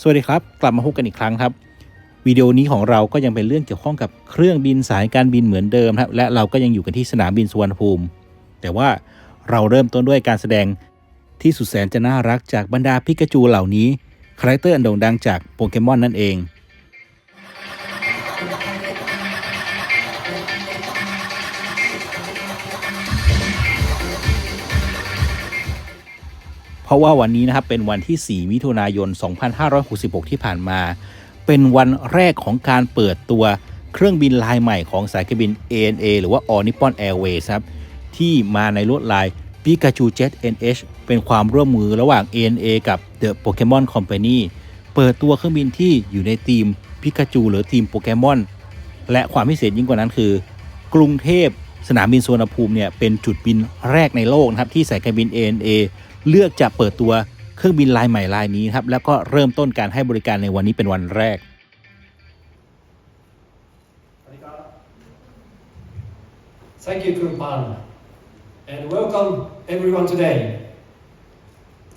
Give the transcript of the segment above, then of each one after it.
สวัสดีครับ กลับมาพบกันอีกครั้งครับ วิดีโอนี้ของเราก็ยังเป็นเรื่องเกี่ยวข้องกับเครื่องบินสายการบินเหมือนเดิมครับ และเราก็ยังอยู่กันที่สนามบินสุวรรณภูมิ แต่ว่าเราเริ่มต้นด้วยการแสดงที่สุดแสนจะน่ารักจากบรรดาพิกาจูเหล่านี้คาแรคเตอร์อันโด่งดังจากโปเกมอนนั่นเอง เพราะว่าวันนี้นะครับเป็นวันที่ 4 มิถุนายน 2566 ที่ผ่านมา เป็นวันแรกของการเปิดตัวเครื่องบินลายใหม่ของสายการบิน ANA หรือว่า All Nippon Airways ครับที่มาในลวดลาย Pikachu Jet NH เป็นความร่วมมือระหว่าง ANA กับ The Pokemon Company เปิดตัวเครื่องบินที่อยู่ในทีมพิกาจูหรือทีมโปเกมอน และความพิเศษยิ่งกว่านั้นคือ กรุงเทพสนามบินสุวรรณภูมิเนี่ยเป็นจุดบินแรกในโลกนะครับที่สายการบิน ANA เลือกจะเปิดตัวเครื่องบินลายใหม่ลายนี้ครับแล้วก็เริ่มต้นการให้บริการในวันนี้เป็นวันแรก Thank you, Kumpan, and welcome everyone today.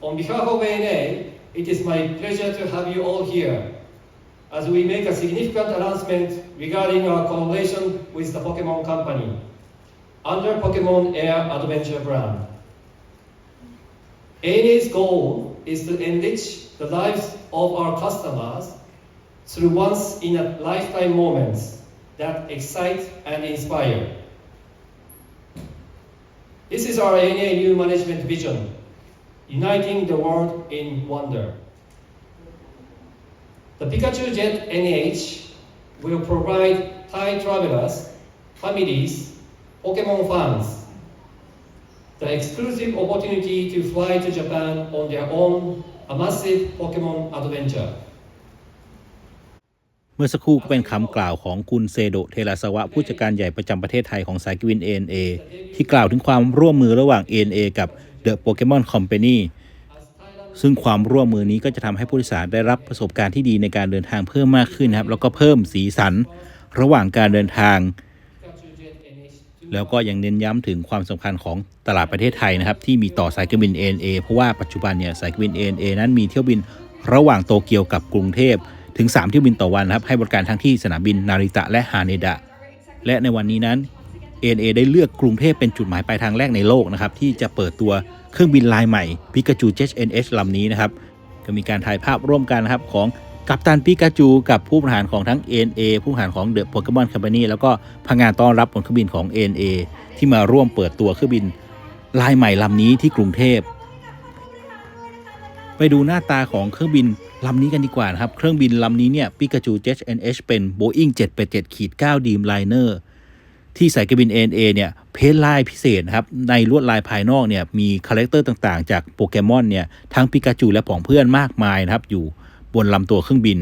On behalf of ANA, it is my pleasure to have you all here as we make a significant announcement regarding our collaboration with the Pokemon Company under Pokemon Air Adventure brand. ANA's goal is to enrich the lives of our customers through once in a lifetime moments that excite and inspire. This is our ANA new management vision, uniting the world in wonder. The Pikachu Jet NH will provide Thai travelers, families, Pokemon fans, the exclusive opportunity to fly to Japan on their own, a massive Pokemon adventure. เมื่อสักครู่ก็เป็นคำกล่าวของคุณเซโดเทราสวะ ผู้จัดการใหญ่ประจำประเทศไทยของสายการบิน ANA ที่กล่าวถึงความร่วมมือระหว่าง ANA กับ The Pokemon Company ซึ่งความร่วมมือนี้ก็จะทำให้ผู้โดยสารได้รับประสบการณ์ที่ดีในการเดินทางเพิ่มมากขึ้นนะครับ แล้วก็เพิ่มสีสันระหว่างการเดินทาง แล้วก็ยังเน้นย้ำถึงความสำคัญของตลาดประเทศไทยนะครับที่มีต่อสายการบิน ANA เพราะว่าปัจจุบันเนี่ยสายการบิน ANA นั้นมีเที่ยวบินระหว่างโตเกียวกับกรุงเทพถึง 3 เที่ยวบินต่อวันนะครับให้บริการทั้งที่สนามบินนาริตะและฮาเนดะ และในวันนี้นั้น ANA ได้เลือกกรุงเทพเป็นจุดหมายปลายทางแรกในโลกนะครับที่จะเปิดตัวเครื่องบินลายใหม่ Pikachu Jet NH ลำนี้นะครับก็มีการถ่ายภาพร่วมกันนะครับของ กัปตันปิกาจูกับผู้บริหารของทั้ง ANA ผู้บริหารของ The Pokemon Company แล้วก็พนักงานต้อนรับบนเครื่องบินของ ANA ที่มาร่วมเปิดตัวเครื่องบินลายใหม่ลำนี้ที่กรุงเทพ ไปดูหน้าตาของเครื่องบินลำนี้กันดีกว่านะครับ เครื่องบินลำนี้เนี่ย Pikachu Jet NH เป็น Boeing 787ขีด9 Dreamliner ที่สายการบิน ANA เนี่ยเพ้นลายพิเศษครับ ในลวดลายภายนอกเนี่ยมีคาแรคเตอร์ต่างๆ จากโปเกมอนเนี่ยทั้งปิกาจูและผองเพื่อนมากมายนะครับอยู่ บนลำตัวเครื่องบิน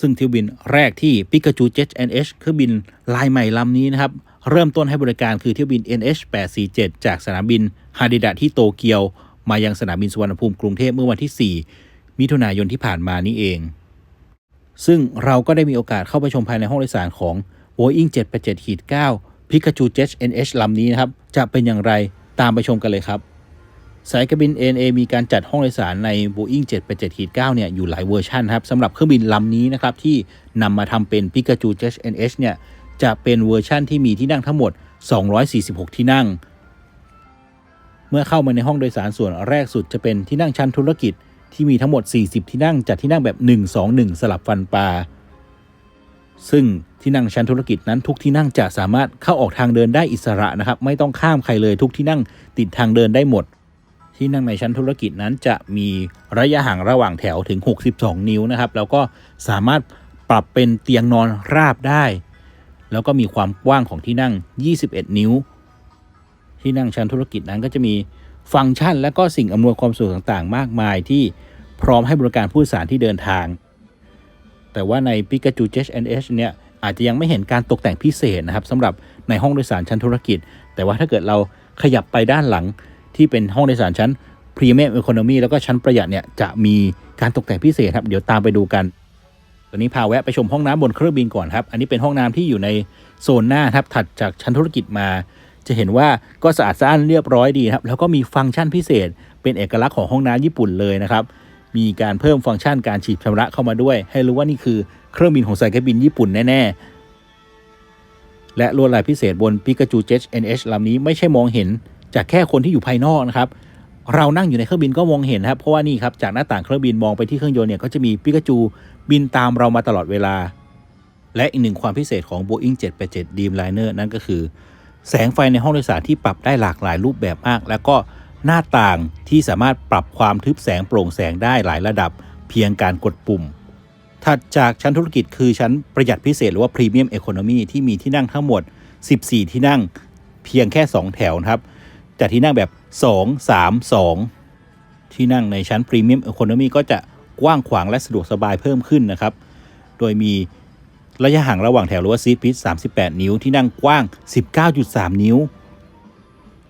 ซึ่งเที่ยวบินแรกที่ Pikachu Jet NH เครื่องบินลายใหม่ลำนี้นะครับ เริ่มต้นให้บริการคือเที่ยวบิน NH 847 จากสนามบินฮาดิดะที่โตเกียว มายังสนามบินสุวรรณภูมิกรุงเทพเมื่อวันที่ 4 มิถุนายนที่ผ่านมานี้เอง ซึ่งเราก็ได้มีโอกาสเข้าไปชมภายในห้องโดยสารของ Boeing 787-9 Pikachu Jet NH ลำนี้นะครับ จะเป็นอย่างไรตามไปชมกันเลยครับ สายการบิน ANA มีการจัดห้องโดยสารใน Boeing 787-9 เนี่ยอยู่หลายเวอร์ชันครับสำหรับเครื่องบินลำนี้นะครับที่นำมาทำเป็น Pikachu Jet NH เนี่ยจะเป็นเวอร์ชันที่มีที่นั่งทั้งหมด 246 ที่นั่ง เมื่อเข้ามาในห้องโดยสารส่วนแรกสุดจะเป็นที่นั่งชั้นธุรกิจที่มีทั้งหมด 40 ที่นั่งจัดที่นั่งแบบ 121 สลับฟันปลาซึ่งที่นั่งชั้นธุรกิจนั้นทุกที่นั่งจะสามารถเข้าออกทางเดินได้อิสระนะครับ ไม่ต้องข้ามใครเลยทุกที่นั่งติดทางเดินได้หมด ที่นั่งในชั้นธุรกิจนั้นจะมีระยะห่างระหว่างแถวถึง 62 นิ้วนะครับ แล้วก็สามารถปรับเป็นเตียงนอนราบได้ แล้วก็มีความกว้างของที่นั่ง 21 นิ้ว ที่นั่งชั้นธุรกิจนั้นก็จะมีฟังก์ชัน และก็สิ่งอำนวยความสะดวกต่างๆ มากมายที่พร้อมให้บริการผู้โดยสารที่เดินทาง แต่ว่าใน Pikachu Jet NH เนี่ยอาจจะยังไม่เห็นการตกแต่งพิเศษนะครับสำหรับในห้องโดยสารชั้นธุรกิจ แต่ว่าถ้าเกิดเราขยับไปด้านหลัง ที่เป็นห้องโดยสารชั้น Premium Economy แล้วก็ชั้นประหยัดเนี่ยจะมีการตกแต่งพิเศษครับ เดี๋ยวตามไปดูกันตอนนี้พาแวะไปชมห้องน้ำบนเครื่องบินก่อนครับ อันนี้เป็นห้องน้ำที่อยู่ในโซนหน้าครับถัดจากชั้นธุรกิจมา จะเห็นว่าก็สะอาดสะอ้านเรียบร้อยดีครับ แล้วก็มีฟังก์ชันพิเศษ เป็นเอกลักษณ์ของห้องน้ำญี่ปุ่นเลยนะครับ มีการเพิ่มฟังก์ชันการฉีดชำระเข้ามาด้วย ให้รู้ว่านี่คือเครื่องบินของสายการบินญี่ปุ่นแน่ๆ และลวดลายพิเศษบน Pikachu Jet NH ลำนี้ไม่ใช่มองเห็น จากแค่คนที่อยู่ภายนอกนะครับเรานั่งอยู่ในเครื่องบินก็มองเห็นนะครับเพราะว่านี่ครับจากหน้าต่างเครื่องบินมองไปที่เครื่องยนต์เนี่ยก็จะมีปิกาจูบินตามเรามาตลอดเวลา และอีกหนึ่งความพิเศษของ Boeing 787 Dreamliner นั่นก็คือ แสงไฟในห้องโดยสารที่ปรับได้หลากหลายรูปแบบมาก แล้วก็หน้าต่างที่สามารถปรับความทึบแสงโปร่งแสงได้หลายระดับ เพียงการกดปุ่ม ถัดจากชั้นธุรกิจคือชั้นประหยัดพิเศษหรือว่า Premium Economy ที่มีที่นั่งทั้งหมด 14 ที่นั่ง เพียงแค่ 2 แถวนะครับ จากที่นั่งแบบ 2 3 2 ที่นั่งในชั้น Premium Economy ก็จะกว้างขวางและสะดวกสบายเพิ่มขึ้นนะครับ โดยมีระยะห่างระหว่างแถวหรือว่าซีทพิท38 นิ้วที่นั่งกว้าง 19.3 นิ้ว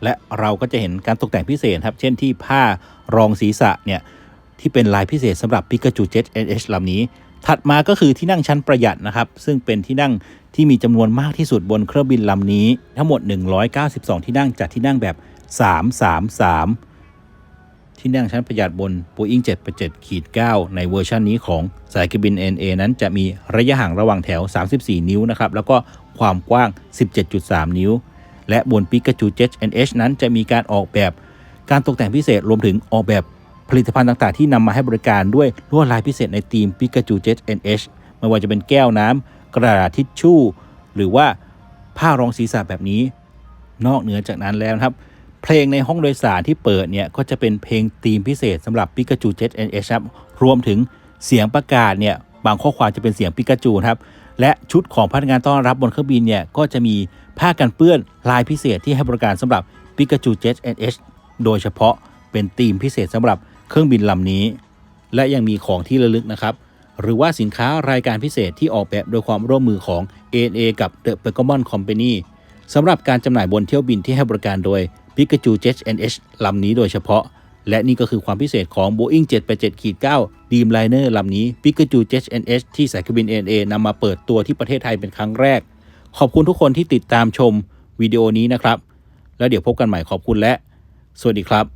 และเราก็จะเห็นการตกแต่งพิเศษครับ เช่นที่ผ้ารองศีรษะเนี่ยที่เป็นลายพิเศษสำหรับ Pikachu Jet NH ลำนี้ ถัดมาก็คือที่นั่งชั้นประหยัดนะครับ ซึ่งเป็นที่นั่งที่มีจำนวนมากที่สุดบนเครื่องบินลำนี้ ทั้งหมด 192 ที่นั่งจัดที่นั่งแบบ 333 ที่นั่งชั้นประหยัดบน Boeing 787ขีด9ในเวอร์ชันนี้ของสายการบิน NA นั้นจะมีระยะห่างระหว่างแถว 34 นิ้วนะครับ แล้วก็ความกว้าง 17.3 นิ้ว และบน Pikachu Jet NH นั้นจะมีการออกแบบการตกแต่งพิเศษรวมถึงออกแบบผลิตภัณฑ์ต่างๆ ที่นำมาให้บริการด้วยลวดลายพิเศษในทีม Pikachu Jet NH ไม่ว่าจะเป็นแก้วน้ำกระดาษทิชชู่ หรือว่าผ้ารองศีรษะแบบนี้ นอกเหนือจากนั้นแล้วนะครับ เพลงในห้องโดยสารที่เปิดเนี่ยก็จะเป็นเพลงธีมพิเศษสำหรับ Pikachu Jet NH ครับรวมถึงเสียงประกาศเนี่ยบางข้อความจะเป็นเสียงปิกาจูครับและชุดของพนักงานต้อนรับบนเครื่องบินเนี่ยก็จะมีผ้ากันเปื้อนลายพิเศษที่ให้บริการสำหรับ Pikachu Jet NH โดยเฉพาะเป็นธีมพิเศษสำหรับเครื่องบินลำนี้ และยังมีของที่ระลึกนะครับหรือว่าสินค้ารายการพิเศษที่ออกแบบโดยความร่วมมือของ ANA กับ The p e g a m o n Company สำหรับการจำหน่ายบนเที่ยวบินที่ให้บริการโดย Pikachu Jet NH ลำนี้โดยเฉพาะ และนี่ก็คือความพิเศษของ Boeing 787-9 Dreamliner ลำนี้ Pikachu Jet NH ที่สายการบิน ANA นำมาเปิดตัวที่ประเทศไทยเป็นครั้งแรก ขอบคุณทุกคนที่ติดตามชมวิดีโอนี้นะครับ แล้วเดี๋ยวพบกันใหม่ขอบคุณและ สวัสดีครับ